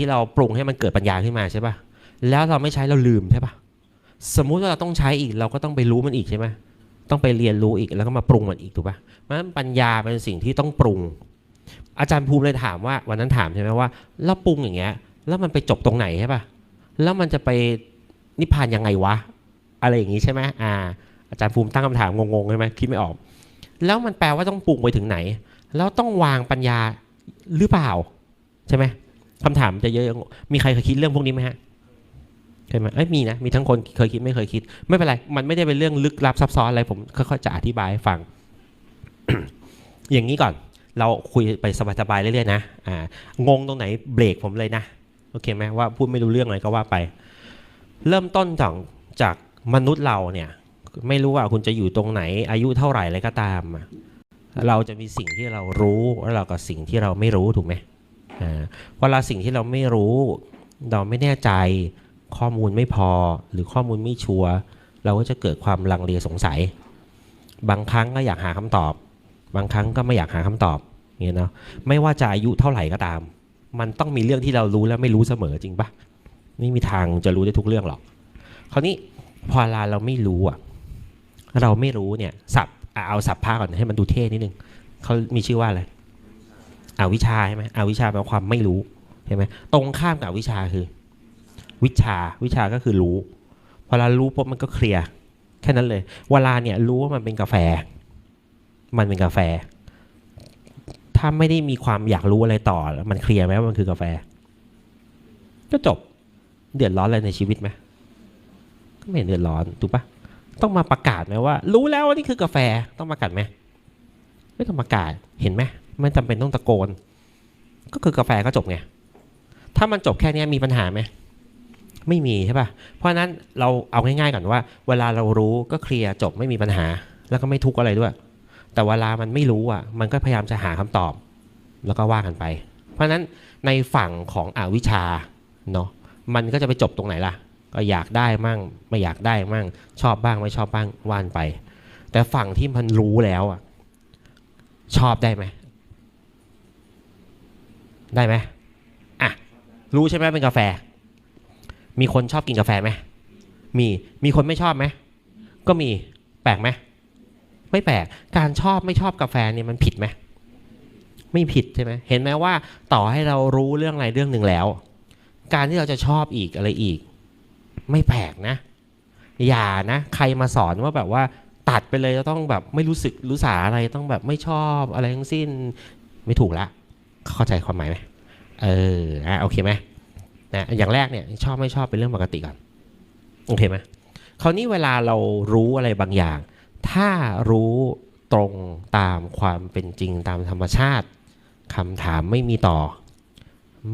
ที่เราปรุงให้มันเกิดปัญญาขึ้นมาใช่ปะแล้วเราไม่ใช้เราลืมใช่ปะสมมุติว่าเราต้องใช้อีกเราก็ต้องไปรู้มันอีกใช่ไหมต้องไปเรียนรู้อีกแล้วก็มาปรุงมันอีกถูกปะเพราะนั้นปัญญาเป็นสิ่งที่ต้องปรุง อาจารย์ภูมิเลยถามว่าวันนั้นถามใช่ไหมว่าแล้วปรุงอย่างเงี้ย แล้วมันไปจบตรงไหนใช่ปะแล้วมันจะไปนิพพานยังไงวะ อะไรอย่างงี้ใช่ไหมอ่า อาจารย์ภูมิตั้งคำถามงงๆใช่ไหมคิดไม่ออก แล้วมันแปลว่าต้องปรุงไปถึงไหน แล้วต้องวางปัญญาหรือเปล่า ใช่ไหม คำถามจะเยอะมีใครเคยคิดเรื่องพวกนี้ไหมฮะเคยไหมเอ้ยมีนะ มีทั้งคนเคยคิดไม่เคยคิด ไม่เป็นไร มันไม่ได้เป็นเรื่องลึกลับซับซ้อนอะไร ผมค่อยๆจะอธิบายให้ฟัง อย่างนี้ก่อน เราคุยไปสบายๆเรื่อยๆนะ อ่า งงตรงไหนเบรกผมเลยนะ โอเคไหมว่าพูดไม่รู้เรื่องอะไรก็ว่าไป เริ่มต้นจากจากมนุษย์เราเนี่ย ไม่รู้ว่าคุณจะอยู่ตรงไหน อายุเท่าไหร่อะไรก็ตาม เราจะมีสิ่งที่เรารู้แล้วเรากับสิ่งที่เราไม่รู้ถูกไหม เวลาสิ่งที่เราไม่รู้ เราไม่แน่ใจข้อมูลไม่พอหรือข้อมูลไม่ชัวร์เราก็จะเกิดความลังเลสงสัย บางครั้งก็อยากหาคำตอบ บางครั้งก็ไม่อยากหาคำตอบอย่างเงี้ยเนาะไม่ว่าจะอายุเท่าไหร่ก็ตาม มันต้องมีเรื่องที่เรารู้และไม่รู้เสมอจริงปะไม่มีทางจะรู้ได้ทุกเรื่องหรอก คราวนี้พอเวลาเราไม่รู้อะเราไม่รู้เนี่ยสับเอาสับผ้าก่อนให้มันดูเท่นิดนึงเขามีชื่อว่าอะไร อวิชชาใช่ไหมอวิชชาแปลว่าความไม่รู้ใช่ไหมตรงข้ามกับอวิชาคือ วิชาวิชาก็คือรู้พอเรารู้ปุ๊บมันก็เคลียร์แค่นั้นเลย เวลาเนี่ยรู้ว่ามันเป็นกาแฟ มันเป็นกาแฟ ถ้าไม่ได้มีความอยากรู้อะไรต่อมันเคลียร์ไหมว่ามันคือกาแฟ ก็จบเดือดร้อนอะไรในชีวิตไหมก็ไม่เห็นเดือดร้อนถูกปะต้องมาประกาศไหมว่า รู้แล้วว่านี่คือกาแฟต้องประกาศไหมไม่ต้องประกาศเห็นไหม ไม่จำเป็นต้องตะโกน ก็คือกาแฟก็จบไง ถ้ามันจบแค่นี้มีปัญหาไหมไม่มีใช่ปะเพราะนั้นเราเอาง่ายๆก่อนว่า เวลาเรารู้ก็เคลียร์จบไม่มีปัญหา แล้วก็ไม่ทุกข์อะไรด้วย แต่เวลามันไม่รู้อะ มันก็พยายามจะหาคำตอบ แล้วก็ว่ากันไป เพราะฉะนั้นในฝั่งของอวิชชาเนาะมันก็จะไปจบตรงไหนล่ะ ก็อยากได้มั่ง ไม่อยากได้มั่ง ชอบบ้างไม่ชอบบ้างว่านไป แต่ฝั่งที่มันรู้แล้วอะชอบได้ไหม ได้ไหมอะรู้ใช่ไหมเป็นกาแฟ มีคนชอบกินกาแฟไหมมีมีคนไม่ชอบไหมก็มีแปลกไหมไม่แปลกการชอบไม่ชอบกาแฟเนี่ยมันผิดไหมไม่ผิดใช่ไหมเห็นไหมว่าต่อให้เรารู้เรื่องอะไรเรื่องหนึ่งแล้ว การที่เราจะชอบอีกอะไรอีก ไม่แปลกนะ อย่านะ ใครมาสอนว่าแบบว่า ตัดไปเลยจะต้องแบบไม่รู้สึกรู้สาอะไรต้องแบบไม่ชอบอะไรทั้งสิ้นไม่ถูกละ เข้าใจความหมายไหมเอออะโอเคไหมนะอย่างแรกเนี่ยชอบไม่ชอบเป็นเรื่องปกติก่อนโอเคไหมคราวนี้เวลาเรารู้อะไรบางอย่าง ถ้ารู้ตรงตามความเป็นจริงตามธรรมชาติคำถามไม่มีต่อ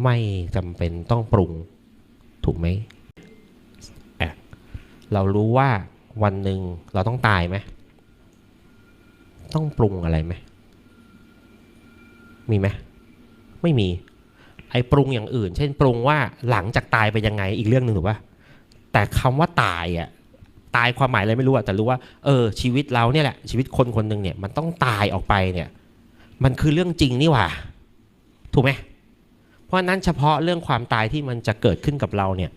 ไม่จำเป็นต้องปรุงถูกไหมอะเรารู้ว่าวันหนึ่งเราต้องตายไหมต้องปรุงอะไรไหมมีไหม ไม่มี ไอ้ปรุงอย่างอื่น เช่นปรุงว่าหลังจากตายไปยังไงอีกเรื่องหนึ่งถูกปะแต่คำว่าตายอะตายความหมายอะไรไม่รู้อะแต่รู้ว่าเออชีวิตเราเนี่ยแหละชีวิตคนคนหนึ่งเนี่ยมันต้องตายออกไปเนี่ย มันคือเรื่องจริงนี่หว่า ถูกไหมเพราะนั้นเฉพาะเรื่องความตายที่มันจะเกิดขึ้นกับเราเนี่ย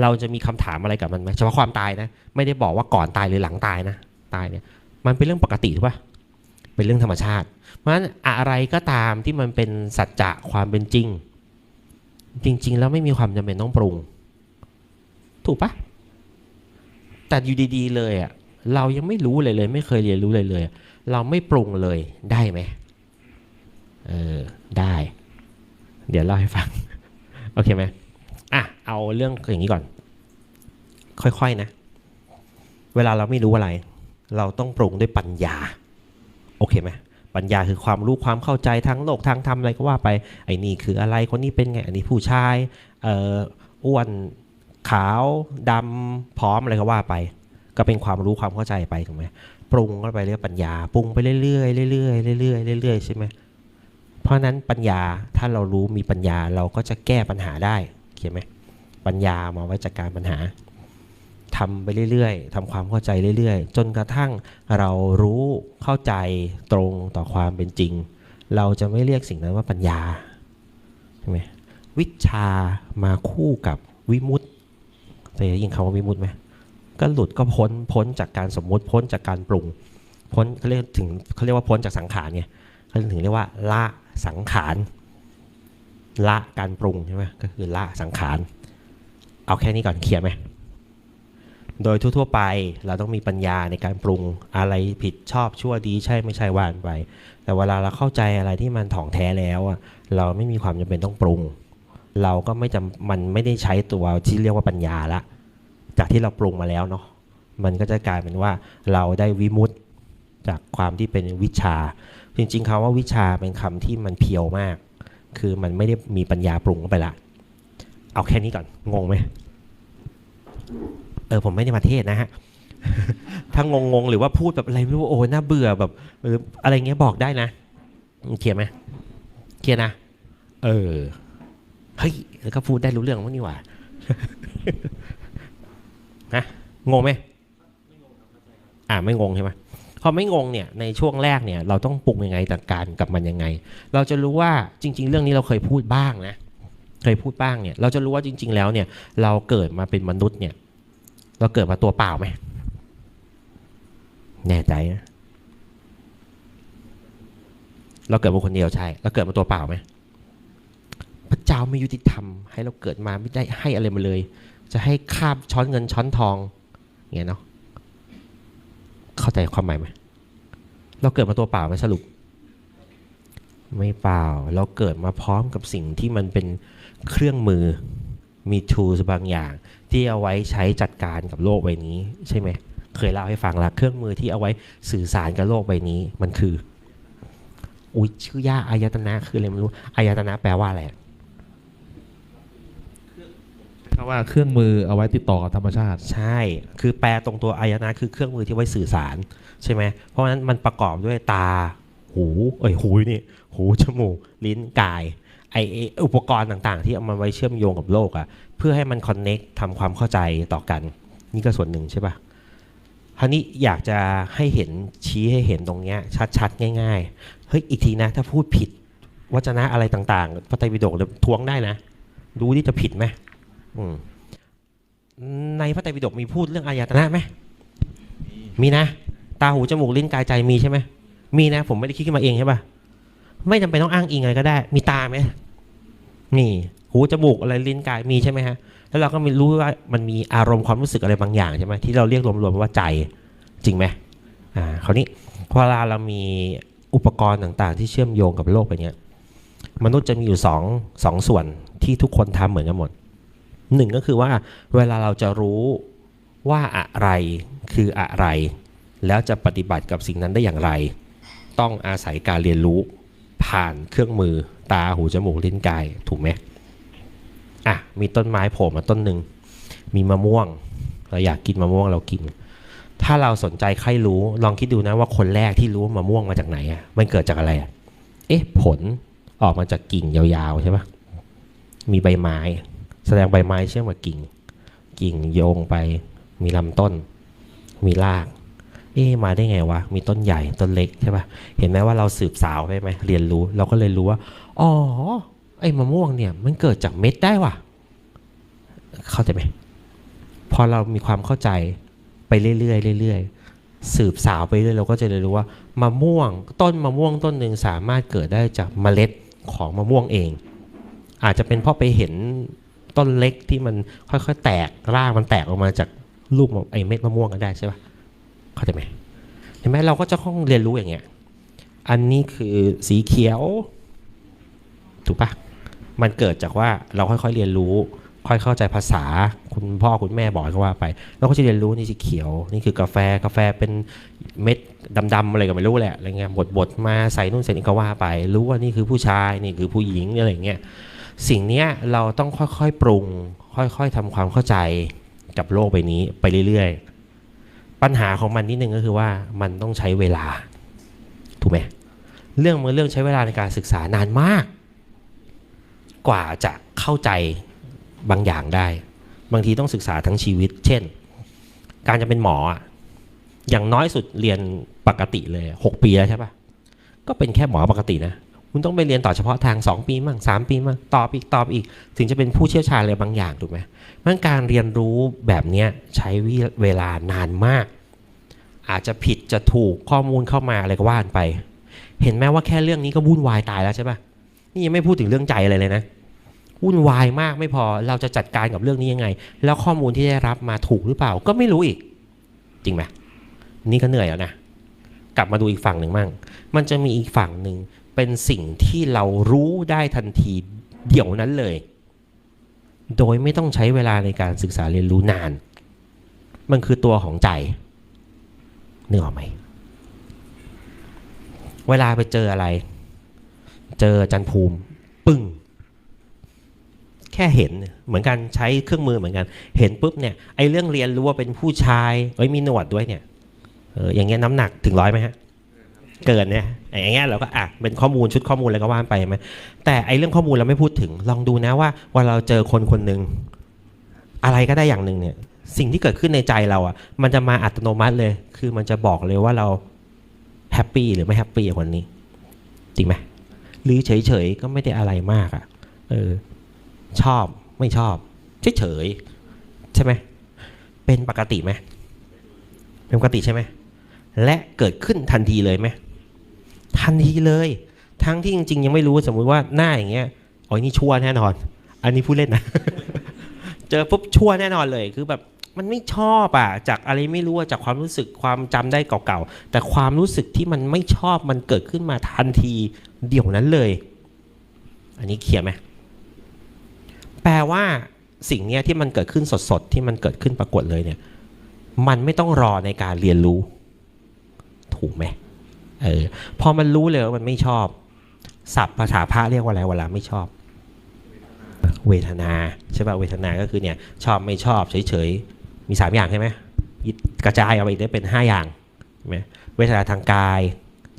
เราจะมีคำถามอะไรกับมันไหมเฉพาะความตายนะ ไม่ได้บอกว่าก่อนตายหรือหลังตายนะ ตายเนี่ย มันเป็นเรื่องปกติถูกปะเป็นเรื่องธรรมชาติ เพราะฉะนั้นอะไรก็ตามที่มันเป็นสัจจะความเป็นจริง จริง ๆ แล้วไม่มีความจำเป็นต้องปรุง ถูกปะแต่อยู่ดีๆ เลยอะเรายังไม่รู้เลยเลย ไม่เคยเรียนรู้เลยเลย เราไม่ปรุงเลยได้ไหมเออได้ เดี๋ยวเล่าให้ฟัง โอเคไหมอะเอาเรื่องอย่างนี้ก่อน ค่อยๆนะ เวลาเราไม่รู้อะไร เราต้องปรุงด้วยปัญญา โอเคไหม ปัญญาคือความรู้ความเข้าใจทั้งโลกทางธรรมอะไรก็ว่าไปไอ้นี่คืออะไรคนนี้เป็นไงอันนี้ผู้ชายเอ่ออ้วนขาวดำพร้อมอะไรก็ว่าไป ก็เป็นความรู้ความเข้าใจไปถูกไหมปรุงเข้าไปเรียปัญญาปรุงไปเรื่อยเรื่อยเรื่อยเรื่อยใช่ไหมเพราะฉะนั้นปัญญาถ้าเรารู้มีปัญญาเราก็จะแก้ปัญหาได้เข้าใจไหมปัญญามาไว้จัดการปัญหา ทำไปเรื่อยๆทำความเข้าใจเรื่อยๆ จนกระทั่งเรารู้เข้าใจตรงต่อความเป็นจริง เราจะไม่เรียกสิ่งนั้นว่าปัญญาใช่ไหมวิชามาคู่กับวิมุตติเคยได้ยินคำว่าวิมุตติไหมก็หลุดก็พ้นพ้นจากการสมมุติพ้นจากการปรุง พ้นเขาเรียกถึงเขาเรียกว่าพ้นจากสังขารไงเขาถึงเรียกว่าละสังขารละการปรุงใช่ไหมก็คือละสังขารเอาแค่นี้ก่อนเคลียร์ไหม โดยทั่วๆไปเราต้องมีปัญญาในการปรุงอะไรผิดชอบชั่วดีใช่ไม่ใช่ว่านไป แต่เวลาเราเข้าใจอะไรที่มันถ่องแท้แล้วอะเราไม่มีความจำเป็นต้องปรุง เราก็ไม่จำมันไม่ได้ใช้ตัวที่เรียกว่าปัญญาละ จากที่เราปรุงมาแล้วเนาะมันก็จะกลายเป็นว่าเราได้วิมุตติจากความที่เป็นวิชา จริงๆคำว่าวิชาเป็นคำที่มันเพียวมาก คือมันไม่ได้มีปัญญาปรุงไปละ เอาแค่นี้ก่อนงงไหม เออผมไม่ได้มาเทศนะฮะถ้างงงหรือว่าพูดแบบอะไรไม่รู้โอ้น่าเบื่อแบบหรืออะไรเงี้ยบอกได้นะเคลียร์ไหมเคลียร์นะเออเฮ้ยแล้วก็พูดได้รู้เรื่องมั้งนี่หว่าฮะงงไหมอ่าไม่งงใช่ไหมพอไม่งงเนี่ยในช่วงแรกเนี่ยเราต้องปรุงยังไงต่างการกับมันยังไง เราจะรู้ว่าจริง ๆ เรื่องนี้เราเคยพูดบ้างนะ เคยพูดบ้างเนี่ย เราจะรู้ว่าจริง ๆ แล้วเนี่ย เราเกิดมาเป็นมนุษย์เนี่ย เราเกิดมาตัวเปล่าไหมแน่ใจนะเราเกิดมาคนเดียวใช่เราเกิดมาตัวเปล่าไหมพระเจ้าไม่ยุติธรรม ให้เราเกิดมาไม่ได้ให้อะไรมาเลย จะให้คาบช้อนเงินช้อนทองอย่างเงี้ยเนาะเข้าใจความหมายไหมเราเกิดมาตัวเปล่าไหมสรุป ไม่เปล่า เราเกิดมาพร้อมกับสิ่งที่มันเป็นเครื่องมือมี tools บางอย่าง ที่เอาไว้ใช้จัดการกับโลกใบนี้ ใช่ไหม เคยเล่าให้ฟังละเครื่องมือที่เอาไว้สื่อสารกับโลกใบนี้มันคืออุ้ยชื่อยากอายตนะคืออะไรไม่รู้อายตนะแปลว่าอะไรคำว่าเครื่องมือเอาไว้ติดต่อกับธรรมชาติ ใช่ คือแปลตรงตัวอายตนะคือเครื่องมือที่ไว้สื่อสารใช่ไหมเพราะฉะนั้นมันประกอบด้วยตา หู เอ้ยหูนี่ หูจมูกลิ้นกาย ไอไอ้อุปกรณ์ต่างๆ ที่เอามาไว้เชื่อมโยงกับโลกอะ่ะเพื่อให้มันคอนเน็กทำความเข้าใจต่อกัน นี่ก็ส่วนหนึ่งใช่ปะคราวนี้อยากจะให้เห็นชี้ให้เห็นตรงเนี้ยชัดๆ ง่ายๆเฮ้ยอีกทีนะ ถ้าพูดผิดวจนะอะไรต่างๆพระไตรปิฎกเนี่ยทวงได้นะดูที่จะผิดไหมมในพระไตรปิฎกมีพูดเรื่องอายตนะไหมมีนะ ตาหูจมูกลิ้นกายใจมีใช่ไหมมีนะ ผมไม่ได้คิดขึ้นมาเองใช่ปะไม่จำเป็นต้องอ้างอิงอะไรก็ได้ มีตาไหม นี่หูจมูกอะไรลิ้นกายมีใช่ไหมฮะแล้วเราก็มีรู้ว่ามันมีอารมณ์ความรู้สึกอะไรบางอย่างใช่ไหมที่เราเรียกรวมๆว่าใจจริงไหมอ่าคราวนี้พอเวลาเรามีอุปกรณ์ต่างๆ ที่เชื่อมโยงกับโลกไปเนี้ยมนุษย์จะมีอยู่สองสองส่วนที่ทุกคนทำเหมือนกันหมดหนึ่งก็คือว่าเวลาเราจะรู้ว่าอะไรคืออะไร แล้วจะปฏิบัติกับสิ่งนั้นได้อย่างไร ต้องอาศัยการเรียนรู้ ผ่านเครื่องมือตาหูจมูกลิ้นกายถูกไหมอะมีต้นไม้โผล่มาต้นหนึ่งมีมะม่วง เราอยากกินมะม่วงเรากิน ถ้าเราสนใจใครรู้ลองคิดดูนะว่าคนแรกที่รู้มะม่วงมาจากไหนอะมันเกิดจากอะไรอะเอ๊ะผลออกมาจากกิ่งยาวๆใช่ปะมีใบไม้ แสดงใบไม้เชื่อมกับกิ่ง กิ่งโยงไป มีลำต้น มีราก เอ๊มาได้ไงวะ มีต้นใหญ่ต้นเล็กใช่ปะเห็นไหมว่าเราสืบสาวได้ไหมเรียนรู้ เราก็เลยรู้ว่า อ๋อ ไอ้มะม่วงเนี่ย มันเกิดจากเม็ดได้ว่ะ เข้าใจไหม พอเรามีความเข้าใจไปเรื่อยๆเรื่อยๆ สืบสาวไปเรื่อยเราก็จะเรียนรู้ว่ามะม่วง ต้นมะม่วงต้นหนึ่งสามารถเกิดได้จากเมล็ดของมะม่วงเอง อาจจะเป็นเพราะไปเห็นต้นเล็กที่มันค่อยๆ แตกรากมันแตกออกมาจากลูกไอ้เม็ดมะม่วงกันได้ใช่ป่ะ เข้าใจไหมเห็นไหมเราก็จะต้องเรียนรู้อย่างเงี้ย อันนี้คือสีเขียว ถูกปะมันเกิดจากว่าเราค่อยๆเรียนรู้ ค่อยเข้าใจภาษาคุณพ่อคุณแม่บอกก็ว่าไป เราก็จะเรียนรู้นี่สีเขียว นี่คือกาแฟกาแฟเป็นเม็ดดำๆอะไรก็ไม่รู้แหละอะไรเงี้ยบดๆมาใส่นู่นใส่นี่ก็ว่าไป รู้ว่านี่คือผู้ชายนี่คือผู้หญิงอะไรเงี้ยสิ่งเนี้ยเราต้องค่อยๆปรุง ค่อยๆทำความเข้าใจกับโลกใบนี้ไปเรื่อยๆ ปัญหาของมันนิดนึงก็คือว่ามันต้องใช้เวลา ถูกไหมเรื่องมันเรื่องใช้เวลาในการศึกษานานมาก กว่าจะเข้าใจบางอย่างได้ บางทีต้องศึกษาทั้งชีวิต เช่น การจะเป็นหมออะอย่างน้อยสุดเรียนปกติเลยหกปีแล้วใช่ปะก็เป็นแค่หมอปกตินะคุณต้องไปเรียนต่อเฉพาะทาง 2 ปีมั่ง3 ปีมั่งตอบอีกตอบอีก ถึงจะเป็นผู้เชี่ยวชาญอะไรบางอย่างถูกไหมมันการเรียนรู้แบบนี้ใช้เวลานานมาก อาจจะผิดจะถูกข้อมูลเข้ามาอะไรก็ว่านไป เห็นไหมว่าแค่เรื่องนี้ก็วุ่นวายตายแล้วใช่ปะนี่ยังไม่พูดถึงเรื่องใจอะไรเลยนะวุ่นวายมากไม่พอเราจะจัดการกับเรื่องนี้ยังไง แล้วข้อมูลที่ได้รับมาถูกหรือเปล่าก็ไม่รู้อีก จริงไหมนี่ก็เหนื่อยแล้วนะกลับมาดูอีกฝั่งหนึ่งมั่ง มันจะมีอีกฝั่งหนึ่งเป็นสิ่งที่เรารู้ได้ทันทีเดี๋ยวนั้นเลย โดยไม่ต้องใช้เวลาในการศึกษาเรียนรู้นาน มันคือตัวของใจ นึกออกไหม เวลาไปเจออะไร เจอจันภูมิ ปึ้ง แค่เห็นเหมือนกันใช้เครื่องมือเหมือนกัน เห็นปุ๊บเนี่ยไอ้เรื่องเรียนรู้ว่าเป็นผู้ชายเอ้ยมีหนวดด้วยเนี่ยเอออย่างเงี้ยน้ำหนักถึงร้อยไหมฮะ เกินเนี่ยอย่างเงี้ยเราก็อะเป็นข้อมูลชุดข้อมูลอะไรก็ว่านไปไหมแต่ไอ้เรื่องข้อมูลเราไม่พูดถึง ลองดูนะว่าว่าเราเจอคนคนหนึ่งอะไรก็ได้อย่างหนึ่งเนี่ย สิ่งที่เกิดขึ้นในใจเราอะ มันจะมาอัตโนมัติเลย คือมันจะบอกเลยว่าเราแฮปปี้หรือไม่แฮปปี้กับคนนี้ จริงไหมหรือเฉยๆก็ไม่ได้อะไรมากอะ เออ ชอบไม่ชอบเฉยๆใช่ไหมเป็นปกติไหมเป็นปกติใช่ไหมและเกิดขึ้นทันทีเลยไหมทันทีเลย ทั้งที่จริง ๆ ยังไม่รู้สมมุติว่าหน้าอย่างเงี้ยอ๋อนี่ชั่วแน่นอน อันนี้พูดเล่นนะ เจอปุ๊บชั่วแน่นอนเลยคือแบบ มันไม่ชอบอะจากอะไรไม่รู้จากความรู้สึกความจำได้เก่าๆ แต่ความรู้สึกที่มันไม่ชอบมันเกิดขึ้นมาทันทีเดี๋ยวนั้นเลย อันนี้เคลียร์ไหมแปลว่าสิ่งเนี้ยที่มันเกิดขึ้นสดๆ ที่มันเกิดขึ้นปรากฏเลยเนี่ย มันไม่ต้องรอในการเรียนรู้ ถูกไหมเออพอมันรู้เลยว่ามันไม่ชอบศัพท์ภาษาพระเรียกว่าอะไรเวลาไม่ชอบ เวทนาใช่ป่ะเวทนาก็คือเนี่ยชอบไม่ชอบเฉยๆ มีสามอย่างใช่ไหมกระจายเอาไปอีกได้เป็นห้าอย่างใช่ไหมเวทนาทางกาย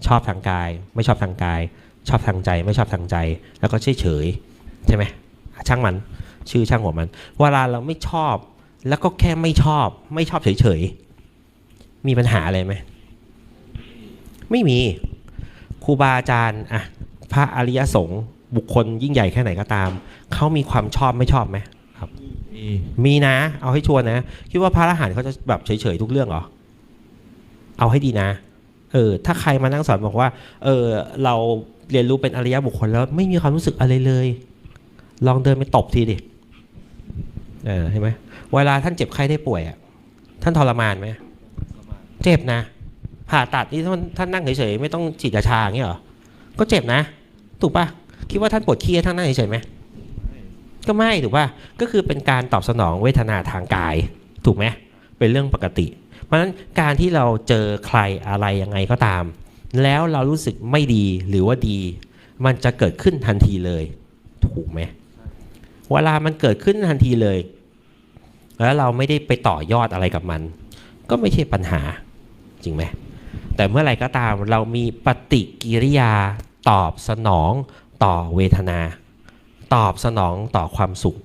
ชอบทางกาย ไม่ชอบทางกาย ชอบทางใจ ไม่ชอบทางใจ แล้วก็เฉยๆใช่ไหมช่างมันชื่อช่างหัวมันเวลาเราไม่ชอบ แล้วก็แค่ไม่ชอบ ไม่ชอบเฉยๆมีปัญหาอะไรไหมไม่มีครูบาอาจารย์อะพระอริยสงฆ์บุคคลยิ่งใหญ่แค่ไหนก็ตามเขามีความชอบไม่ชอบไหม มีมีนะ เอาให้ชัวร์นะ คิดว่าพระอรหันต์เขาจะแบบเฉยๆทุกเรื่องเหรอ เอาให้ดีนะ เออ ถ้าใครมานั่งสอนบอกว่า เออ เราเรียนรู้เป็นอริยบุคคลแล้วไม่มีความรู้สึกอะไรเลย ลองเดินไปตบทีดิเออเห็นไหมเวลาท่านเจ็บไข้ได้ป่วยอะ ท่านทรมานไหมเจ็บนะ ผ่าตัดนี่ท่านท่านนั่งเฉยๆไม่ต้องฉีดยาชาอย่างเงี้ยเหรอ ก็เจ็บนะ ถูกปะคิดว่าท่านปวดขี้ท่านนั่งเฉยๆไหม ก็ไม่ถูกป่ะก็คือเป็นการตอบสนองเวทนาทางกาย ถูกไหมเป็นเรื่องปกติ เพราะฉะนั้นการที่เราเจอใครอะไรยังไงก็ตาม แล้วเรารู้สึกไม่ดีหรือว่าดี มันจะเกิดขึ้นทันทีเลย ถูกไหมเวลามันเกิดขึ้นทันทีเลย แล้วเราไม่ได้ไปต่อยอดอะไรกับมัน ก็ไม่ใช่ปัญหาจริงไหมแต่เมื่อไหร่ก็ตามเรามีปฏิกิริยาตอบสนองต่อเวทนา ตอบสนองต่อความสุข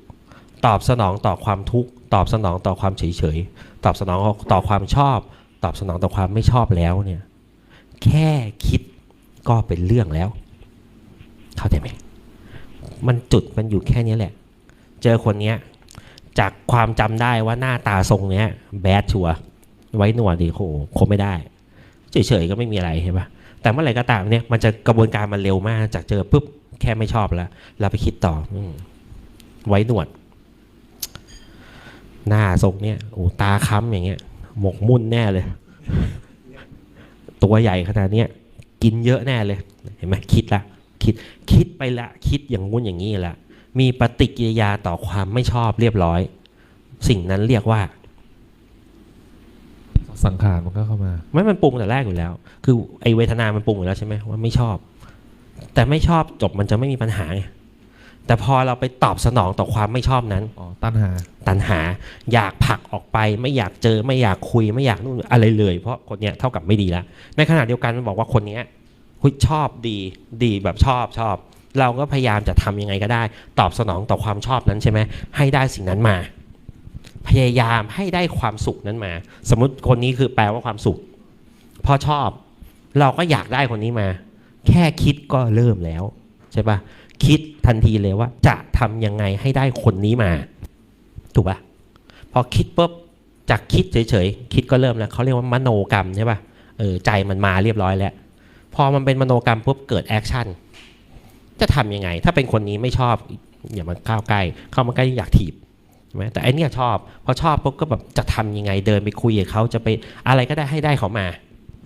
ตอบสนองต่อความทุกข์ตอบสนองต่อความเฉยเฉยตอบสนองต่อความชอบ ตอบสนองต่อความไม่ชอบแล้วเนี่ยแค่คิดก็เป็นเรื่องแล้ว เข้าใจไหมมันจุดมันอยู่แค่นี้แหละ เจอคนเนี้ยจากความจำได้ว่าหน้าตาทรงเนี้ยแบดชัวไว้หนวดดิโหคบไม่ได้ เฉยๆก็ไม่มีอะไรใช่ปะแต่เมื่อไหร่ก็ตามเนี่ยมันจะกระบวนการมันเร็วมากจากเจอปุ๊บ แค่ไม่ชอบแล้ว เราไปคิดต่ออมไว้หนวด หน้าทรงเนี่ยโอ้ตาค้ำอย่างเงี้ย หมกมุ่นแน่เลย ตัวใหญ่ขนาดเนี้ยกินเยอะแน่เลย เห็นไหมคิดละ คิดคิดไปละ คิดอย่างงุ้นอย่างนี้ละมีปฏิกิริยาต่อความไม่ชอบเรียบร้อย สิ่งนั้นเรียกว่า สังขารมันก็เข้ามา ไม่มันปรุงแต่แรกอยู่แล้ว คือไอเวทนามันปรุงอยู่แล้วใช่ไหมว่าไม่ชอบ แต่ไม่ชอบจบมันจะไม่มีปัญหาไงแต่พอเราไปตอบสนองต่อความไม่ชอบนั้น อ๋อตัณหา ตัณหาอยากผลักออกไป ไม่อยากเจอไม่อยากคุยไม่อยากนู่นอะไรเลย เพราะคนเนี้ยเท่ากับไม่ดีแล้วในขณะเดียวกันมันบอกว่าคนเนี้ยหุยชอบดีดีแบบชอบชอบ เราก็พยายามจะทำยังไงก็ได้ ตอบสนองต่อความชอบนั้นใช่ไหมให้ได้สิ่งนั้นมา พยายามให้ได้ความสุขนั้นมา สมมติคนนี้คือแปลว่าความสุข พอชอบ เราก็อยากได้คนนี้มา แค่คิดก็เริ่มแล้วใช่ปะคิดทันทีเลยว่า จะทำยังไงให้ได้คนนี้มา ถูกปะพอคิดปุ๊บจากคิดเฉยๆ คิดก็เริ่มแล้วเขาเรียกว่ามโนกรรมใช่ปะเออใจมันมาเรียบร้อยแล้ว พอมันเป็นมโนกรรมปุ๊บเกิดแอคชั่นจะทำยังไง ถ้าเป็นคนนี้ไม่ชอบอย่ามาเข้าใกล้ เข้ามาใกล้อยากถีบใช่ไหมแต่ไอเนี้ยชอบ พอชอบปุ๊บก็แบบจะทำยังไงเดินไปคุยกับเขาจะไปอะไรก็ได้ให้ได้เขามา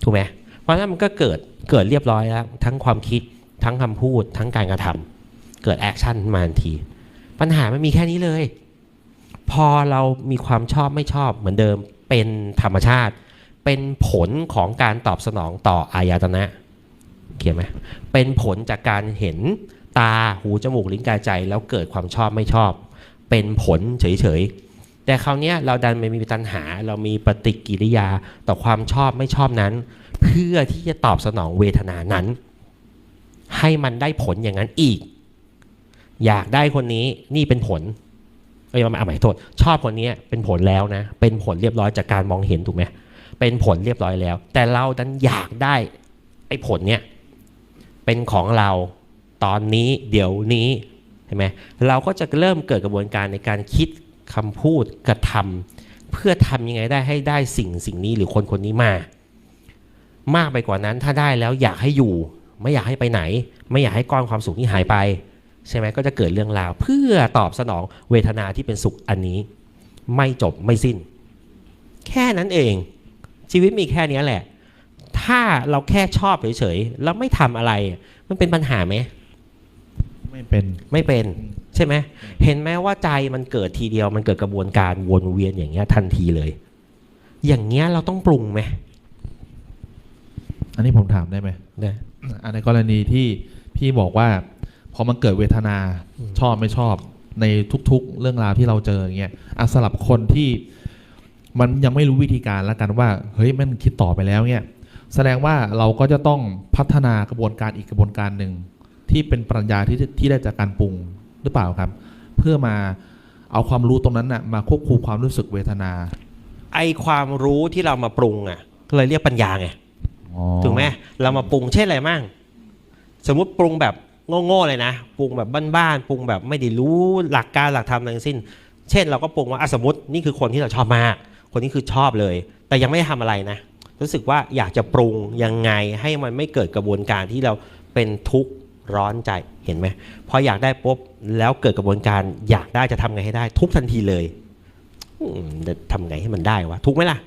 ถูกไหม เพราะฉะนั้นมันก็เกิดเกิดเรียบร้อยแล้ว ทั้งความคิดทั้งคำพูด ทั้งการกระทำเกิดแอคชั่นมาทันที ปัญหามันมีแค่นี้เลย พอเรามีความชอบไม่ชอบเหมือนเดิมเป็นธรรมชาติ เป็นผลของการตอบสนองต่ออายตนะเขียนไหมเป็นผลจากการเห็นตาหูจมูกลิ้นกายใจ แล้วเกิดความชอบไม่ชอบ เป็นผลเฉยๆแต่คราวนี้เราดันไปมีตัณหา เรามีปฏิกิริยาต่อความชอบไม่ชอบนั้น เพื่อที่จะตอบสนองเวทนานั้น ให้มันได้ผลอย่างนั้นอีก อยากได้คนนี้นี่เป็นผลเอ้ยมาเอาใหม่โทษ ชอบคนนี้เป็นผลแล้วนะ เป็นผลเรียบร้อยจากการมองเห็นถูกไหมเป็นผลเรียบร้อยแล้ว แต่เราดันอยากได้ไอ้ผลเนี้ยเป็นของเราตอนนี้เดี๋ยวนี้เห็นไหมเราก็จะเริ่มเกิดกระบวนการในการคิดคำพูดกระทำเพื่อทำยังไงได้ให้ได้สิ่งสิ่งนี้หรือคนคนนี้มา มากไปกว่านั้นถ้าได้แล้วอยากให้อยู่ ไม่อยากให้ไปไหน ไม่อยากให้ก้อนความสุขนี้หายไป ใช่ไหมก็จะเกิดเรื่องราว เพื่อตอบสนองเวทนาที่เป็นสุขอันนี้ ไม่จบไม่สิ้น แค่นั้นเอง ชีวิตมีแค่เนี้ยแหละ ถ้าเราแค่ชอบเฉยๆแล้วไม่ทำอะไร มันเป็นปัญหาไหมไม่เป็นไม่เป็นใช่ไหมเห็นไหมว่าใจมันเกิดทีเดียวมันเกิดกระบวนการวนเวียนอย่างเงี้ยทันทีเลย อย่างเงี้ยเราต้องปรุงไหม อันนี้ผมถามได้ไหมได้อันในกรณีที่พี่บอกว่าพอมันเกิดเวทนาอืมชอบไม่ชอบในทุกๆ เรื่องราวที่เราเจออย่างเงี้ยอะสำหรับคนที่มันยังไม่รู้วิธีการแล้วกันว่า เฮ้ยมันคิดต่อไปแล้วเนี่ยแสดงว่าเราก็จะต้องพัฒนากระบวนการอีกกระบวนการหนึ่งที่เป็นปรัญญาที่ที่ได้จากการปรุงหรือเปล่าครับ เพื่อมาเอาความรู้ตรงนั้นน่ะมาควบคุมความรู้สึกเวทนา ไอความรู้ที่เรามาปรุงอะก็เลยเรียกปัญญาไงอ๋อ ถูกไหมเรามาปรุงเช่นอะไรมั่งสมมุติปรุงแบบโง่ๆเลยนะปรุงแบบบ้านๆปรุงแบบไม่ได้รู้หลักการหลักธรรมอะไรทั้งสิ้น เช่นเราก็ปรุงว่าสมมตินี่คือคนที่เราชอบมาก คนนี้คือชอบเลย แต่ยังไม่ได้ทำอะไรนะ รู้สึกว่าอยากจะปรุงยังไงให้มันไม่เกิดกระบวนการที่เราเป็นทุกข์ร้อนใจเห็นไหมพออยากได้ปุ๊บแล้วเกิดกระบวนการอยากได้จะทำไงให้ได้ ทุกทันทีเลยจะทำไงให้มันได้วะทุกไหมล่ะ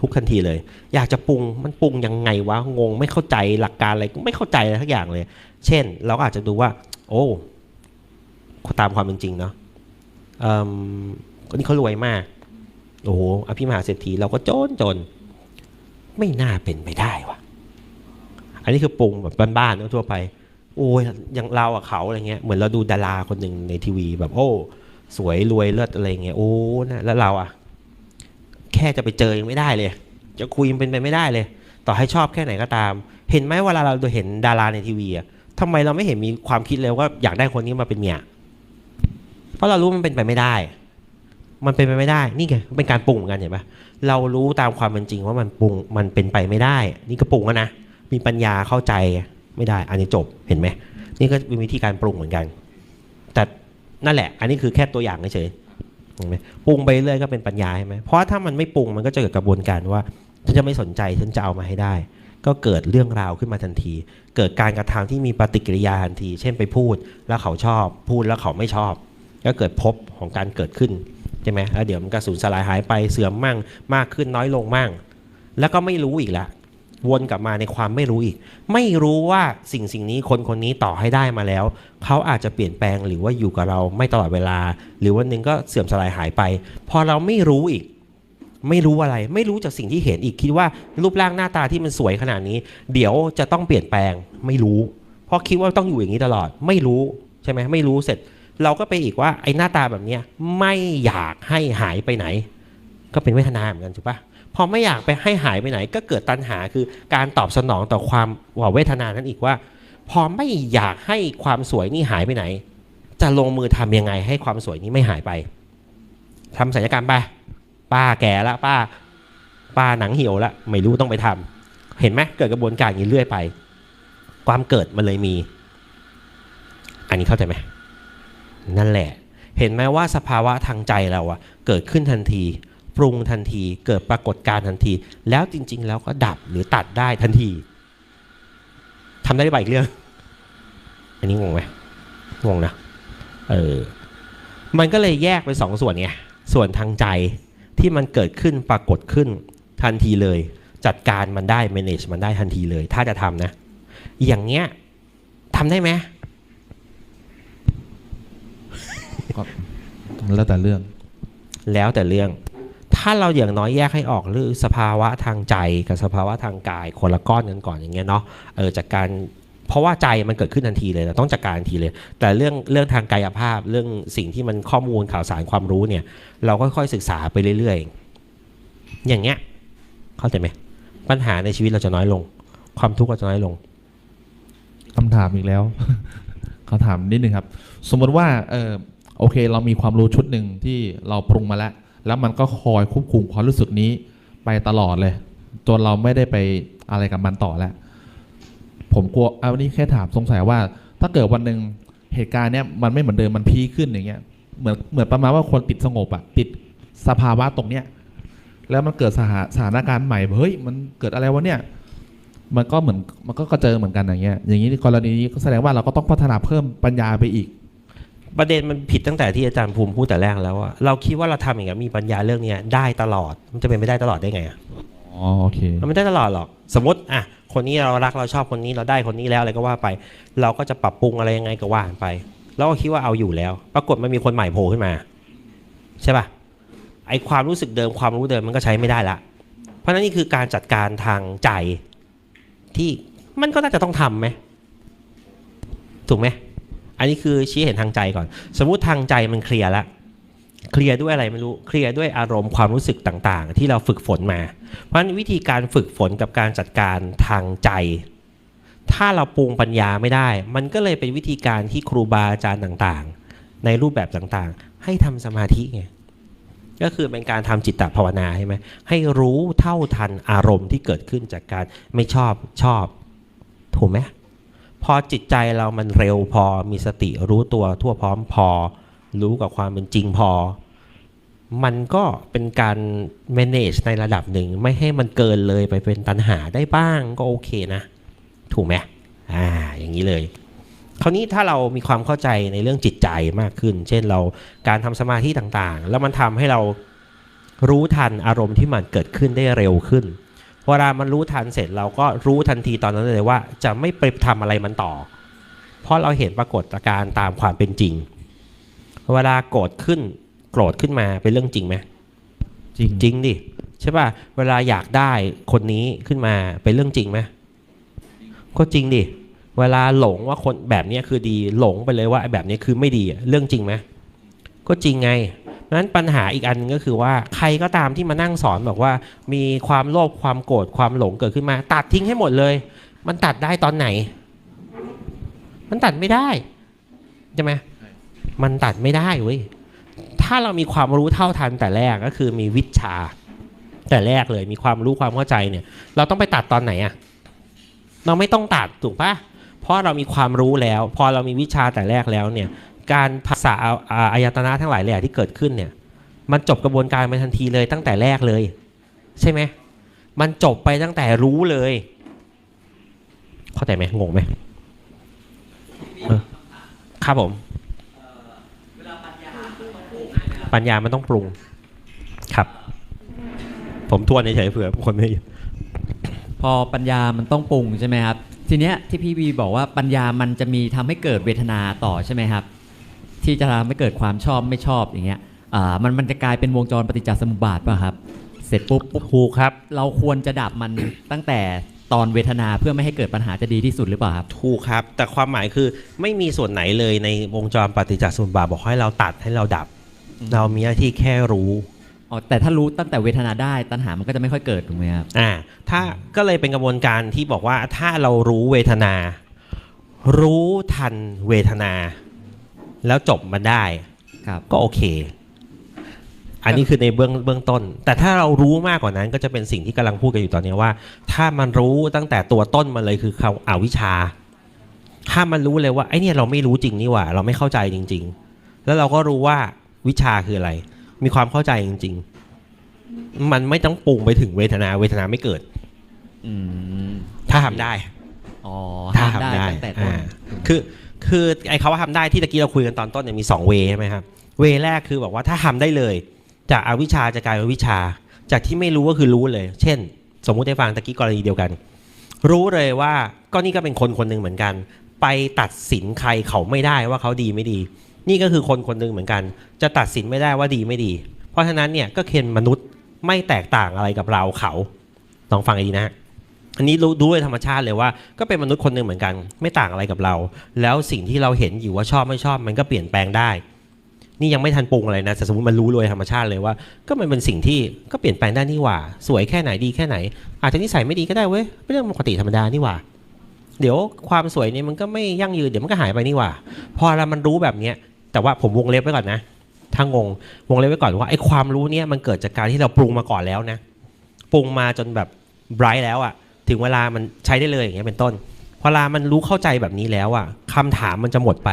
ทุกทันทีเลย อยากจะปรุงมันปรุงยังไงวะงง ไม่เข้าใจหลักการอะไรไม่เข้าใจอะไรทักอย่างเลย เช่น เราอาจจะดูว่า โอ้ตามความเป็นจริงเนาะเอิ่มคนนี้เขารวยมาก โอ้โหอภิมหาเศรษฐีเราก็จนจน ไม่น่าเป็นไปได้วะอันนี้คือปรุงแบบบ้านๆทั่วไป โอ้ยอย่างเราอะเขาอะไรเงี้ยเหมือนเราดูดาราคนหนึ่งในทีวีแบบโอ้ สวยรวยเลิศอะไรเงี้ยโอ้นะแล้วเราอะ แค่จะไปเจอยังไม่ได้เลย จะคุยยังเป็นไปไม่ได้เลย ต่อให้ชอบแค่ไหนก็ตาม เห็นไหมเวลาเราเห็นดาราในทีวีอะทำไมเราไม่เห็นมีความคิดเลยว่าอยากได้คนนี้มาเป็นเมียเพราะเรารู้มันเป็นไปไม่ได้ มันเป็นไปไม่ได้ นี่ไงเป็นการปรุงเหมือนกันเห็นปะเรารู้ตามความเป็นจริงว่ามันปรุงมันเป็นไปไม่ได้ นี่ก็ปรุงแล้วนะมีปัญญาเข้าใจไม่ได้ อันนี้จบเห็นไหมนี่ก็เป็นวิธีการปรุงเหมือนกัน แต่นั่นแหละ อันนี้คือแค่ตัวอย่างเฉย ๆเห็นไหมปรุงไปเรื่อยก็เป็นปัญญาใช่ไหมเพราะถ้ามันไม่ปรุงมันก็จะเกิดกระบวนการว่าฉันจะไม่สนใจฉันจะเอามาให้ได้ ก็เกิดเรื่องราวขึ้นมาทันที เกิดการกระทำที่มีปฏิกิริยาทันที เช่นไปพูดแล้วเขาชอบ พูดแล้วเขาไม่ชอบ ก็เกิดพบของการเกิดขึ้นใช่ไหมแล้วเดี๋ยวมันก็สูญสลายหายไปเสื่อมมั่งมากขึ้นน้อยลงมั่งแล้วก็ไม่รู้อีกละ วนกลับมาในความไม่รู้อีก ไม่รู้ว่าสิ่งสิ่งนี้คนคนนี้ต่อให้ได้มาแล้ว เขาอาจจะเปลี่ยนแปลงหรือว่าอยู่กับเราไม่ตลอดเวลา หรือวันหนึ่งก็เสื่อมสลายหายไป พอเราไม่รู้อีก ไม่รู้อะไร ไม่รู้จากสิ่งที่เห็นอีกคิดว่ารูปร่างหน้าตาที่มันสวยขนาดนี้ เดี๋ยวจะต้องเปลี่ยนแปลงไม่รู้ เพราะคิดว่าต้องอยู่อย่างนี้ตลอด ไม่รู้ใช่ไหมไม่รู้เสร็จ เราก็ไปอีกว่าไอ้หน้าตาแบบเนี้ยไม่อยากให้หายไปไหน ก็เป็นเวทนาเหมือนกันถูกปะ พอไม่อยากไปให้หายไปไหน ก็เกิดตัณหาคือการตอบสนองต่อความว่าเวทนานั้นอีกว่า พอไม่อยากให้ความสวยนี่หายไปไหน จะลงมือทำยังไงให้ความสวยนี้ไม่หายไปทำศัลยกรรมไปป้าแก่ละป้า ป้าหนังเหี่ยวละไม่รู้ต้องไปทำเห็นไหมเกิดกระบวนการอย่างนี้เรื่อยไป ความเกิดมันเลยมี อันนี้เข้าใจไหมนั่นแหละ เห็นไหมว่าสภาวะทางใจเราอะเกิดขึ้นทันที ปรุงทันที เกิดปรากฏการณ์ทันที แล้วจริง ๆ แล้วก็ดับหรือตัดได้ทันทีทำได้หรือเปล่าอีกเรื่อง อันนี้งงไหมงงนะเออมันก็เลยแยกเป็นสองส่วนไงส่วนทางใจที่มันเกิดขึ้นปรากฏขึ้นทันทีเลย จัดการมันได้ manage มันได้ทันทีเลย ถ้าจะทำนะ อย่างเงี้ยทำได้ไหมแล้วแต่เรื่อง แล้วแต่เรื่อง ถ้าเราอย่างน้อยแยกให้ออกหรือสภาวะทางใจกับสภาวะทางกายคนละก้อนกันก่อนอย่างเงี้ยเนาะเออจากการเพราะว่าใจมันเกิดขึ้นทันทีเลยเราต้องจัดการทันทีเลย แต่เรื่องเรื่องทางกายภาพเรื่องสิ่งที่มันข้อมูลข่าวสารความรู้เนี่ย เราค่อยๆศึกษาไปเรื่อยๆ อย่างเงี้ยเข้าใจไหมปัญหาในชีวิตเราจะน้อยลง ความทุกข์เราจะน้อยลงคำถามอีกแล้วคำถามนิดนึงครับ สมมติว่าเออโอเค เรามีความรู้ชุดหนึ่งที่เราปรุงมาแล้ว แล้วมันก็คอยควบคุมความรู้สึกนี้ไปตลอดเลยจนเราไม่ได้ไปอะไรกับมันต่อแล้ว ผมกลัวเอานี้แค่ถามสงสัยว่า ถ้าเกิดวันหนึ่งเหตุการณ์เนี้ยมันไม่เหมือนเดิมมันพีขึ้นอย่างเงี้ยเหมือนเหมือนประมาณว่าคนติดสงบอะติดสภาวะตรงเนี้ยแล้วมันเกิดสถาสถานการณ์ใหม่เฮ้ยมันเกิดอะไรวะเนี่ยมันก็เหมือนมันก็กระเจิงเหมือนกันอย่างเงี้ยอย่างนี้กรณีนี้ก็แสดงว่าเราก็ต้องพัฒนาเพิ่มปัญญาไปอีก ประเด็นมันผิดตั้งแต่ที่อาจารย์ภูมิพูดแต่แรกแล้วว่าเราคิดว่าเราทำอย่างเงี้ยมีปัญญาเรื่องเนี้ยได้ตลอด มันจะเป็นไม่ได้ตลอดได้ไงอะอ๋อโอเคมันไม่ได้ตลอดหรอก สมมติอะคนนี้เรารักเราชอบคนนี้เราได้คนนี้แล้วอะไรก็ว่าไป เราก็จะปรับปรุงอะไรยังไงก็ว่าไปเราก็คิดว่าเอาอยู่แล้ว ปรากฏมันมีคนใหม่โผล่ขึ้นมา ใช่ป่ะไอความรู้สึกเดิมความรู้เดิมมันก็ใช้ไม่ได้ละ เพราะฉะนั้นนี่คือการจัดการทางใจที่มันก็น่าจะต้องทำไหมถูกไหม อันนี้คือชี้เห็นทางใจก่อน สมมุติทางใจมันเคลียร์ละเคลียร์ด้วยอะไรไม่รู้เคลียร์ด้วยอารมณ์ความรู้สึกต่างๆ ที่เราฝึกฝนมา เพราะฉะนั้นวิธีการฝึกฝนกับการจัดการทางใจ ถ้าเราปรุงปัญญาไม่ได้ มันก็เลยเป็นวิธีการที่ครูบาอาจารย์ต่างๆ ในรูปแบบต่างๆ ให้ทำสมาธิไงก็คือเป็นการทำจิตตภาวนาใช่ไหมให้รู้เท่าทันอารมณ์ที่เกิดขึ้นจากการไม่ชอบชอบ ถูกไหม อจิตใจเรามันเร็วพอมีสติรู้ตัวทั่วพร้อมพอ รู้กับความเป็นจริงพอ มันก็เป็นการ manage ในระดับหนึ่ง ไม่ให้มันเกินเลยไปเป็นตันหาได้บ้างก็โอเคนะ ถูกไหมอ่าอย่างนี้เลยคราวนี้ถ้าเรามีความเข้าใจในเรื่องจิตใจมากขึ้น เช่นเราการทำสมาธิต่างๆ แล้วมันทำให้เรารู้ทันอารมณ์ที่มันเกิดขึ้นได้เร็วขึ้น เวลามันรู้ทันเสร็จเราก็รู้ทันทีตอนนั้นเลยว่า จะไม่ไปทำอะไรมันต่อ เพราะเราเห็นปรากฏการณ์ตามความเป็นจริง เวลาโกรธขึ้น โกรธขึ้นมาเป็นเรื่องจริงไหมจริงจริงดิใช่ป่ะเวลาอยากได้คนนี้ขึ้นมาเป็นเรื่องจริงไหมก็จริงดิเวลาหลงว่าคนแบบเนี้ยคือดีหลงไปเลยว่าไอ้แบบนี้คือไม่ดีอะเรื่องจริงไหมก็จริงไงเพราะฉะ นั้นปัญหาอีกอันนึงก็คือว่าใครก็ตามที่มานั่งสอนบอกว่า มีความโลภความโกรธความหลงเกิดขึ้นมา ตัดทิ้งให้หมดเลย มันตัดได้ตอนไหน มันตัดไม่ได้ใช่ไหมมันตัดไม่ได้เว้ยถ้าเรามีความรู้เท่าทันแต่แรกก็คือมีวิชา แต่แรกเลยมีความรู้ความเข้าใจเนี่ย เราต้องไปตัดตอนไหนอะเราไม่ต้องตัดถูกปะเพราะเรามีความรู้แล้ว พอเรามีวิชาแต่แรกแล้วเนี่ย การภาษาอาอายตนะทั้งหลายแหล่ที่เกิดขึ้นเนี่ยมันจบกระบวนการไปทันทีเลยตั้งแต่แรกเลย ใช่ไหมมันจบไปตั้งแต่รู้เลย เข้าใจไหมงงไหมครับผมปัญญามันต้องปรุงครับ ผมทวนเฉยๆเผื่อคนไม่พอปัญญามันต้องปรุงใช่ไหมครับ ทีเนี้ยที่พี่บีบอกว่าปัญญามันจะมีทำให้เกิดเวทนาต่อใช่ไหมครับ ที่จะทำให้เกิดความชอบไม่ชอบอย่างเงี้ยอ่ามันมันจะกลายเป็นวงจรปฏิจจสมุปบาทป่ะครับ เสร็จปุ๊บปุ๊บถูกครับ เราควรจะดับมัน ตั้งแต่ตอนเวทนาเพื่อไม่ให้เกิดปัญหาจะดีที่สุดหรือเปล่าครับ ถูกครับ แต่ความหมายคือไม่มีส่วนไหนเลยในวงจรปฏิจจสมุปบาทบอกให้เราตัดให้เราดับ อืม เรามีหน้าที่แค่รู้ อ๋อแต่ถ้ารู้ตั้งแต่เวทนาได้ตัณหามันก็จะไม่ค่อยเกิดถูกไหมครับ อ่าถ้าก็เลยเป็นกระบวนการที่บอกว่าถ้าเรารู้เวทนา รู้ทันเวทนา แล้วจบมันได้ครับก็โอเค อันนี้คือในเบื้องเบื้องต้น แต่ถ้าเรารู้มากกว่านั้นก็จะเป็นสิ่งที่กำลังพูดกันอยู่ตอนนี้ว่า ถ้ามันรู้ตั้งแต่ตัวต้นมาเลยคือเขาอาวิชชาถ้ามันรู้เลยว่าไอเนี่ยเราไม่รู้จริงนี่หว่า เราไม่เข้าใจจริง ๆ แล้วเราก็รู้ว่าวิชาคืออะไร มีความเข้าใจจริง ๆ มันไม่ต้องปรุงไปถึงเวทนา เวทนาไม่เกิดอืมถ้าทำได้อ๋อถ้าห้ามทำได้ตั้งแต่ต้นอ่าคือ คือไอ้คำว่าทำได้ที่ตะกี้เราคุยกันตอนต้นเนี่ยมี 2 เวใช่ไหมครับ เวแรกคือบอกว่าถ้าทำได้เลย จากอาวิชาจะกลายเป็นวิชา จากที่ไม่รู้ก็คือรู้เลย เช่น สมมุติได้ฟังตะกี้กรณีเดียวกัน รู้เลยว่าก็นี่ก็เป็นคนคนหนึ่งเหมือนกัน ไปตัดสินใครเขาไม่ได้ว่าเขาดีไม่ดี นี่ก็คือคนคนหนึ่งเหมือนกัน จะตัดสินไม่ได้ว่าดีไม่ดี เพราะฉะนั้นเนี่ยก็เคนมนุษย์ไม่แตกต่างอะไรกับเราเขาลองฟังดีนะฮะ อันนี้รู้ด้วยธรรมชาติเลยว่า ก็เป็นมนุษย์คนหนึ่งเหมือนกัน ไม่ต่างอะไรกับเรา แล้วสิ่งที่เราเห็นอยู่ว่าชอบไม่ชอบ มันก็เปลี่ยนแปลงได้ นี่ยังไม่ทันปรุงอะไรนะแต่สมมติมันรู้เลยธรรมชาติเลยว่า ก็มันเป็นสิ่งที่ก็เปลี่ยนแปลงได้นี่หว่า สวยแค่ไหนดีแค่ไหน อาจจะนิสัยไม่ดีก็ได้เว้ยเป็นเรื่องปกติธรรมดานี่หว่า เดี๋ยวความสวยเนี่ยมันก็ไม่ยั่งยืนเดี๋ยวมันก็หายไปนี่หว่า พอเรามันรู้แบบเนี้ยแต่ว่าผมวงเล็บไว้ก่อนนะถ้างงวงเล็บไว้ก่อนว่าไอ้ความรู้เนี่ยมันเกิดจากการที่เราปรุงมาก่อนแล้วนะปรุงมาจนแบบไบรท์แล้วอะ ถึงเวลามันใช้ได้เลยอย่างเงี้ยเป็นต้นพอเวลามันรู้เข้าใจแบบนี้แล้วอะคำถามมันจะหมดไป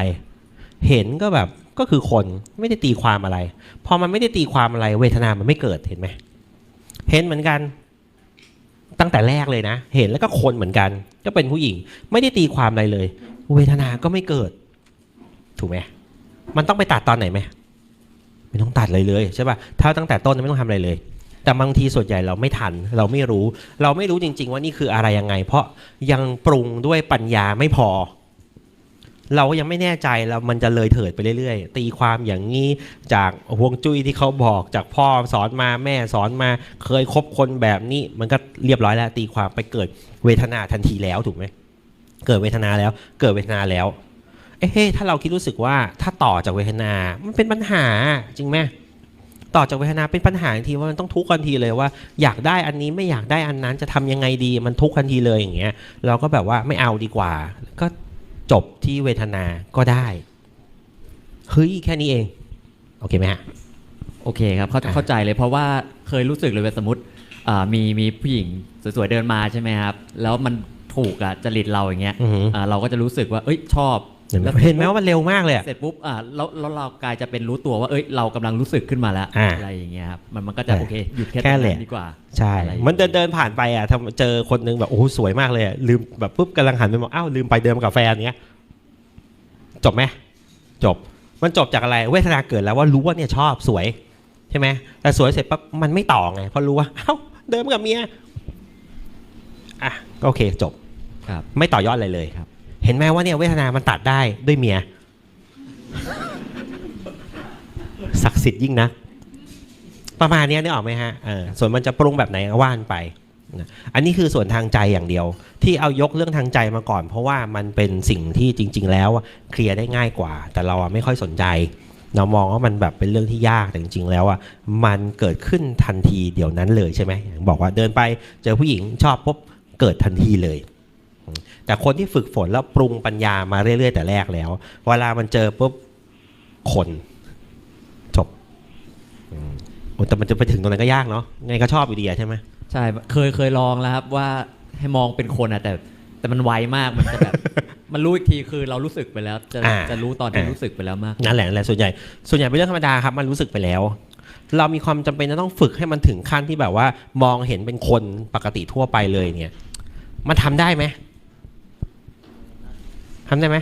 เห็นก็แบบก็คือคนไม่ได้ตีความอะไร พอมันไม่ได้ตีความอะไร เวทนามันไม่เกิดเห็นไหมเห็นเหมือนกัน ตั้งแต่แรกเลยนะ เห็นแล้วก็คนเหมือนกัน ก็เป็นผู้หญิง ไม่ได้ตีความอะไรเลย เวทนาก็ไม่เกิด ถูกไหมมันต้องไปตัดตอนไหนไหมไม่ต้องตัดเลยเลยใช่ป่ะถ้าตั้งแต่ต้นไม่ต้องทำอะไรเลย แต่บางทีส่วนใหญ่เราไม่ทัน เราไม่รู้ เราไม่รู้จริง ๆ ว่านี่คืออะไรยังไง เพราะยังปรุงด้วยปัญญาไม่พอ เราก็ยังไม่แน่ใจแล้วมันจะเลยเถิดไปเรื่อยๆ ตีความอย่างนี้จากฮวงจุ้ยที่เขาบอกจากพ่อสอนมาแม่สอนมาเคยคบคนแบบนี้ มันก็เรียบร้อยแล้ว ตีความไปเกิดเวทนาทันทีแล้วถูกไหมเกิดเวทนาแล้ว เกิดเวทนาแล้วเอ๊ะถ้าเราคิดรู้สึกว่าถ้าต่อจากเวทนา มันเป็นปัญหาจริงไหม ต่อจากเวทนาเป็นปัญหาทันทีว่ามันต้องทุกข์ทันทีเลยว่า อยากได้อันนี้ไม่อยากได้อันนั้นจะทำยังไงดีมันทุกข์ทันทีเลยอย่างเงี้ยเราก็แบบว่าไม่เอาดีกว่า ก็จบที่เวทนาก็ได้เฮ้ยแค่นี้เอง โอเคไหมฮะโอเคครับเข้าอะเข้าใจเลยเพราะว่าเคยรู้สึกเลยว่าสมมติอ่ามีมีผู้หญิงสวยๆเดินมาใช่ไหมครับ แล้วมันถูกอะจริตเราอย่างเงี้ยอือหืออ่าเราก็จะรู้สึกว่าเอ้ยชอบ เห็นไหมแล้วเห็นไหมว่ามันเร็วมากเลยอะ เสร็จปุ๊บอ่าแล้วแล้วเรากลายจะเป็นรู้ตัวว่าเอ้ยเรากำลังรู้สึกขึ้นมาแล้วอ่าอะไรอย่างเงี้ยครับมันมันก็จะอ่าโอเคหยุดแค่แค่ตรงแหละนั้นดีกว่าใช่ อะไรอย่างเงี้ยมันเดินเดินผ่านไปอะทำเจอคนนึงแบบโอ้โหสวยมากเลยอะลืมแบบปุ๊บกำลังหันไปมองอ้าวลืมไปเดินมากับแฟนเนี้ยจบไหมจบ มันจบจากอะไรเวทนาเกิดแล้วว่ารู้ว่าเนี่ยชอบสวยใช่ไหมแต่สวยเสร็จปั๊บมันไม่ต่อไงเพราะรู้ว่าเอ้าเดินมากับเมียอะก็โอเคจบครับ ไม่ต่อยอดอะไรเลยครับ เห็นไหมว่าเนี่ยเวทนามันตัดได้ด้วยเมียศักดิ์สิทธิ์ยิ่งนะประมาณนี้นึกออกไหมฮะส่วนมันจะปรุงแบบไหนว่านไปอันนี้คือส่วนทางใจอย่างเดียว ที่เอายกเรื่องทางใจมาก่อน เพราะว่ามันเป็นสิ่งที่จริง ๆ แล้วเคลียร์ได้ง่ายกว่า แต่เราไม่ค่อยสนใจ เรามองว่ามันแบบเป็นเรื่องที่ยากแต่จริง ๆ แล้วอะมันเกิดขึ้นทันทีเดี๋ยวนั้นเลยใช่ไหมบอกว่าเดินไปเจอผู้หญิงชอบปุ๊บเกิดทันทีเลย แต่คนที่ฝึกฝนแล้วปรุงปัญญามาเรื่อย ๆ แต่แรกแล้ว เวลามันเจอปุ๊บคนจบอืมโอ้แต่มันจะไปถึงตรงนั้นก็ยากเนาะไงก็ชอบอยู่ดีอะใช่ไหมใช่เคยเคยลองแล้วครับว่าให้มองเป็นคนอะแต่แต่มันไวมากมันจะแบบมันรู้อีกทีคือเรารู้สึกไปแล้ว จะอ่าจะรู้ตอนที่อ่ารู้สึกไปแล้วมากนั่นแหละนั่นแหละส่วนใหญ่ส่วนใหญ่เป็นเรื่องธรรมดาครับ มันรู้สึกไปแล้ว เรามีความจำเป็นจะต้องฝึกให้มันถึงขั้นที่แบบว่า มองเห็นเป็นคนปกติทั่วไปเลยเนี่ย มันทำได้ไหม ทำได้ไหม